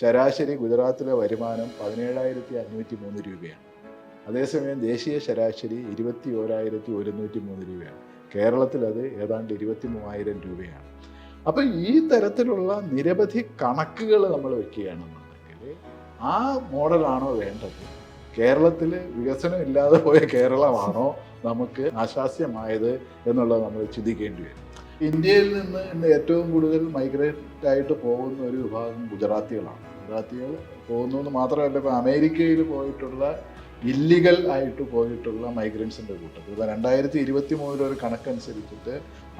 ശരാശരി ഗുജറാത്തിലെ വരുമാനം പതിനേഴായിരത്തി അഞ്ഞൂറ്റി മൂന്ന് രൂപയാണ്. അതേസമയം ദേശീയ ശരാശരി ഇരുപത്തി ഓരായിരത്തി ഒരുന്നൂറ്റി മൂന്ന് രൂപയാണ്. കേരളത്തിൽ അത് ഏതാണ്ട് ഇരുപത്തി മൂവായിരം രൂപയാണ്. അപ്പം ഈ തരത്തിലുള്ള നിരവധി കണക്കുകൾ നമ്മൾ വെക്കുകയാണെന്നുണ്ടെങ്കിൽ ആ മോഡലാണോ വേണ്ടത്? കേരളത്തിൽ വികസനം ഇല്ലാതെ പോയ കേരളമാണോ നമുക്ക് ആശാസ്യമായത് എന്നുള്ളത് നമ്മൾ ചിന്തിക്കേണ്ടി വരും. ഇന്ത്യയിൽ നിന്ന് ഇന്ന് ഏറ്റവും കൂടുതൽ മൈഗ്രേറ്റ് ആയിട്ട് പോകുന്ന ഒരു വിഭാഗം ഗുജറാത്തികളാണ്. ഗുജറാത്തികൾ പോകുന്നു എന്ന് മാത്രമല്ല ഇപ്പോൾ അമേരിക്കയിൽ പോയിട്ടുള്ള ഇല്ലീഗൽ ആയിട്ട് പോയിട്ടുള്ള മൈഗ്രൻസിന്റെ കൂട്ടത്തിൽ. ഇപ്പോൾ രണ്ടായിരത്തി ഇരുപത്തി മൂന്നിൽ ഒരു കണക്കനുസരിച്ചിട്ട്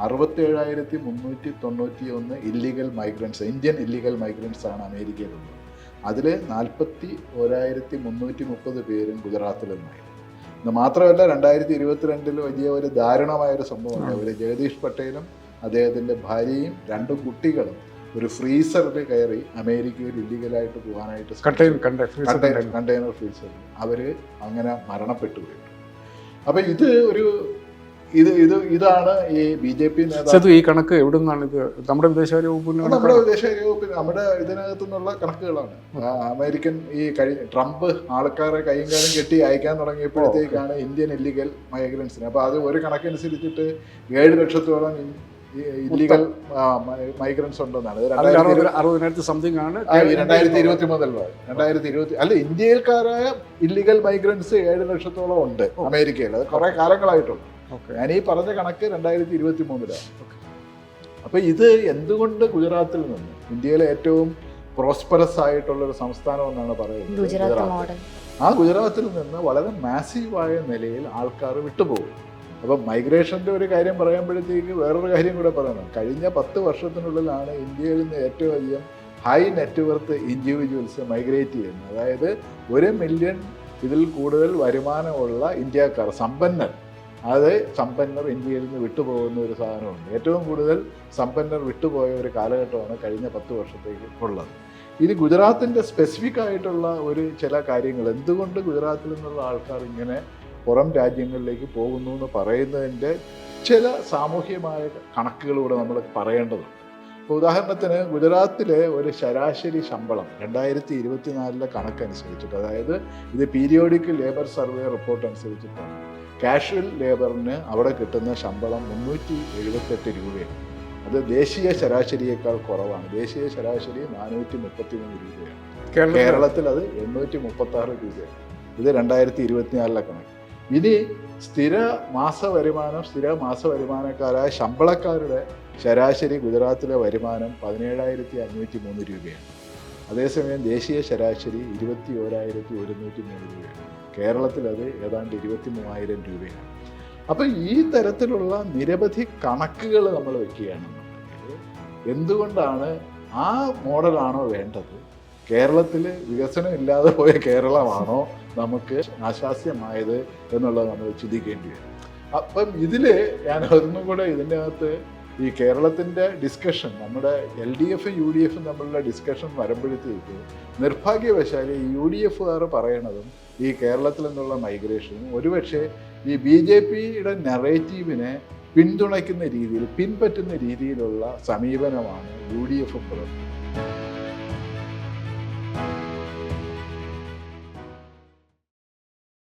അറുപത്തേഴായിരത്തി മുന്നൂറ്റി തൊണ്ണൂറ്റി ഒന്ന് illegal migrants Indian illegal migrants ആണ് അമേരിക്കയിലുള്ളത്. അതിൽ നാൽപ്പത്തി ഒരായിരത്തി മുന്നൂറ്റി മുപ്പത് പേരും ഗുജറാത്തിൽ നിന്നായിരുന്നു ഇത് മാത്രമല്ല രണ്ടായിരത്തി ഇരുപത്തിരണ്ടിൽ വലിയ ഒരു ദാരുണമായ ഒരു സംഭവമാണ് ഒരു ജഗദീഷ് പട്ടേലും അദ്ദേഹത്തിന്റെ ഭാര്യയും രണ്ട് കുട്ടികളും ഒരു ഫ്രീസറിൽ കയറി അമേരിക്കയിൽ ഇല്ലീഗലായിട്ട് പോകാനായിട്ട് കണ്ടെയ്നർ കണ്ടെ കണ്ടെയ്നർ കണ്ടെയ്നർ ഫ്രീസറിൽ അവർ അങ്ങനെ മരണപ്പെട്ടു പോയി. അപ്പം ഇത് ഒരു ഇത് ഇത് ഇതാണ് ഈ ബി ജെ പി നേതാവ്. ഈ കണക്ക് എവിടെ നിന്നാണ് ഇത്? നമ്മുടെ വിദേശകാര്യ വകുപ്പിന് അത് നമ്മുടെ വിദേശകാര്യ വകുപ്പിൽ നമ്മുടെ ഇതിനകത്തു നിന്നുള്ള കണക്കുകളാണ് അമേരിക്കൻ ഈ കഴി ട്രംപ് ആൾക്കാരെ കൈയും കാലം കെട്ടി അയക്കാൻ തുടങ്ങിയപ്പോഴത്തേക്കാണ് ഇന്ത്യൻ ഇല്ലീഗൽ മൈഗ്രൻസിന്. അപ്പോൾ അത് ഒരു കണക്കനുസരിച്ചിട്ട് ഏഴ് ലക്ഷത്തോളം ഇല്ലീഗൽ മൈഗ്രൻസ് ഉണ്ടെന്നാണ്. അറുപതിനായിരത്തി സംതിങ് ആണ് രണ്ടായിരത്തി ഇരുപത്തി മൂന്നിലുള്ള രണ്ടായിരത്തി ഇരുപത്തി അല്ല ഇന്ത്യക്കാരായ ഇല്ലീഗൽ മൈഗ്രൻസ് ഏഴ് ലക്ഷത്തോളം ഉണ്ട് അമേരിക്കയിൽ. അത് കുറെ കാലങ്ങളായിട്ടുണ്ട് ഓക്കെ. ഞാൻ ഈ പറഞ്ഞ കണക്ക് രണ്ടായിരത്തി ഇരുപത്തി മൂന്നിലാണ് അപ്പൊ ഇത് എന്തുകൊണ്ട് ഗുജറാത്തിൽ നിന്ന് ഇന്ത്യയിലെ ഏറ്റവും പ്രോസ്പെറസ് ആയിട്ടുള്ള ഒരു സംസ്ഥാനം എന്നാണ് പറയുന്നത്? ഗുജറാത്ത് ആ ഗുജറാത്തിൽ നിന്ന് വളരെ മാസീവായ നിലയിൽ ആൾക്കാർ വിട്ടുപോകും. അപ്പം മൈഗ്രേഷന്റെ ഒരു കാര്യം പറയുമ്പോഴത്തേക്ക് വേറൊരു കാര്യം കൂടെ പറയണം. കഴിഞ്ഞ പത്ത് വർഷത്തിനുള്ളിലാണ് ഇന്ത്യയിൽ നിന്ന് ഏറ്റവും അധികം ഹൈ നെറ്റ്വർത്ത് ഇൻഡിവിജ്വൽസ് മൈഗ്രേറ്റ് ചെയ്യുന്നത്. അതായത് ഒരു മില്യൺ ഇതിൽ കൂടുതൽ വരുമാനമുള്ള ഇന്ത്യക്കാർ സമ്പന്നർ. അത് സമ്പന്നർ ഇന്ത്യയിൽ നിന്ന് വിട്ടുപോകുന്ന ഒരു സാധനമുണ്ട്. ഏറ്റവും കൂടുതൽ സമ്പന്നർ വിട്ടുപോയ ഒരു കാലഘട്ടമാണ് കഴിഞ്ഞ പത്ത് വർഷത്തേക്ക് ഉള്ളത്. ഇനി ഗുജറാത്തിന്റെ സ്പെസിഫിക് ആയിട്ടുള്ള ഒരു ചില കാര്യങ്ങൾ. എന്തുകൊണ്ട് ഗുജറാത്തിൽ നിന്നുള്ള ആൾക്കാർ ഇങ്ങനെ പുറം രാജ്യങ്ങളിലേക്ക് പോകുന്നു എന്ന് പറയുന്നതിന്റെ ചില സാമൂഹ്യമായ കണക്കുകളൂടെ നമ്മൾ പറയേണ്ടതുണ്ട്. ഇപ്പോൾ ഉദാഹരണത്തിന് ഗുജറാത്തിലെ ഒരു ശരാശരി ശമ്പളം രണ്ടായിരത്തി ഇരുപത്തിനാലിലെ കണക്കനുസരിച്ചിട്ട് അതായത് ഇത് പീരിയോഡിക് ലേബർ സർവേ റിപ്പോർട്ട് അനുസരിച്ചിട്ടാണ്. കാഷ്വൽ ലേബറിന് അവിടെ കിട്ടുന്ന ശമ്പളം മുന്നൂറ്റി എഴുപത്തെട്ട് രൂപയാണ്. അത് ദേശീയ ശരാശരിയേക്കാൾ കുറവാണ്. ദേശീയ ശരാശരി നാനൂറ്റി മുപ്പത്തി മൂന്ന് രൂപയാണ് കേരളത്തിൽ അത് എണ്ണൂറ്റി മുപ്പത്തി ആറ് രൂപയാണ്. ഇത് രണ്ടായിരത്തി ഇരുപത്തിനാലിലെ കണക്ക്. ഇനി സ്ഥിര മാസ വരുമാനം സ്ഥിര മാസ വരുമാനക്കാരായ ശമ്പളക്കാരുടെ ശരാശരി ഗുജറാത്തിലെ വരുമാനം പതിനേഴായിരത്തി അഞ്ഞൂറ്റി മൂന്ന് രൂപയാണ്. അതേസമയം ദേശീയ ശരാശരി ഇരുപത്തി ഓരായിരത്തി ഒരുന്നൂറ്റി മൂന്ന് രൂപയാണ്. കേരളത്തിൽ അത് ഏതാണ്ട് ഇരുപത്തി മൂവായിരം രൂപയാണ്. അപ്പം ഈ തരത്തിലുള്ള നിരവധി കണക്കുകൾ നമ്മൾ വെക്കുകയാണെന്നുണ്ടെങ്കിൽ എന്തുകൊണ്ടാണ് ആ മോഡലാണോ വേണ്ടത്? കേരളത്തിൽ വികസനം ഇല്ലാതെ പോയ കേരളമാണോ നമുക്ക് ആശാസ്യമായത് എന്നുള്ളത് നമ്മൾ ചിന്തിക്കേണ്ടി വരും. അപ്പം ഇതിൽ ഞാൻ ഒന്നും കൂടെ ഇതിന്റെ അകത്ത് ഈ കേരളത്തിന്റെ ഡിസ്കഷൻ നമ്മുടെ എൽ ഡി എഫും യു ഡി എഫും തമ്മിലുള്ള ഡിസ്കഷൻ വരുമ്പോഴത്തേക്ക് നിർഭാഗ്യവശാൽ ഈ യു ഡി എഫുകാർ പറയണതും ഈ കേരളത്തിൽ നിന്നുള്ള മൈഗ്രേഷനും ഒരുപക്ഷെ ഈ ബി ജെ പിയുടെ നെറേറ്റീവിനെ പിന്തുണയ്ക്കുന്ന രീതിയിൽ പിൻപറ്റുന്ന രീതിയിലുള്ള സമീപനമാണ് യു ഡി എഫും പുലർത്തുന്നത്